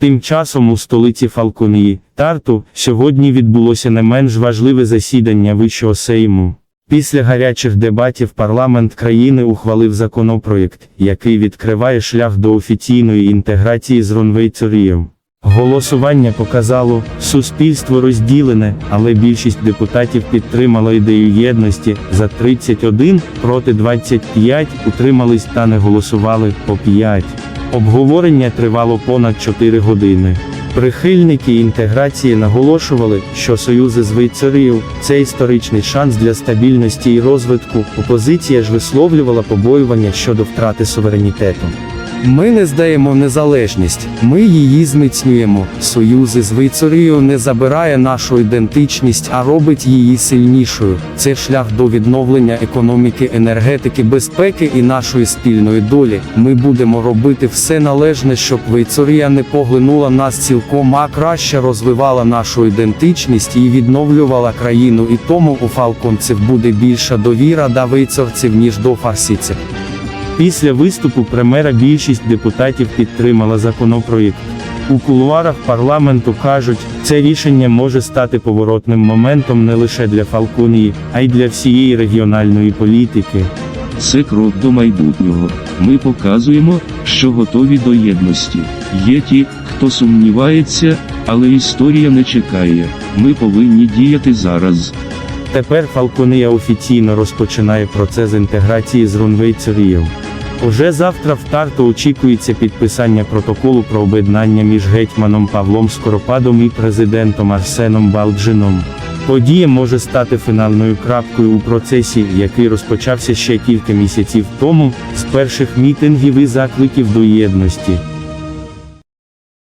Тим часом у столиці Фалконії, Тарту, сьогодні відбулося не менш важливе засідання Вищого Сейму. Після гарячих дебатів парламент країни ухвалив законопроєкт, який відкриває шлях до офіційної інтеграції з Ронвейцорієм. Голосування показало, суспільство розділене, але більшість депутатів підтримала ідею єдності, за 31, проти 25, утримались та не голосували, по 5. Обговорення тривало понад 4 години. Прихильники інтеграції наголошували, що союзи з Вейцарію – це історичний шанс для стабільності і розвитку. Опозиція ж висловлювала побоювання щодо втрати суверенітету. Ми не здаємо незалежність, ми її зміцнюємо. Союзи з Вейцерією не забирає нашу ідентичність, а робить її сильнішою. Це шлях до відновлення економіки, енергетики, безпеки і нашої спільної долі. Ми будемо робити все належне, щоб Вейцерія не поглинула нас цілком, а краще розвивала нашу ідентичність і відновлювала країну. І тому у фалконців буде більша довіра до вейцерців, ніж до фарсійців. Після виступу прем'єра більшість депутатів підтримала законопроєкт. У кулуарах парламенту кажуть, це рішення може стати поворотним моментом не лише для Фалконії, а й для всієї регіональної політики. Це крок до майбутнього. Ми показуємо, що готові до єдності. Є ті, хто сумнівається, але історія не чекає. Ми повинні діяти зараз. Тепер Фалконія офіційно розпочинає процес інтеграції з Рунвейцерієм. Уже завтра в Тарту очікується підписання протоколу про об'єднання між гетьманом Павлом Скоропадом і президентом Арсеном Балджином. Подія може стати фінальною крапкою у процесі, який розпочався ще кілька місяців тому, з перших мітингів і закликів до єдності.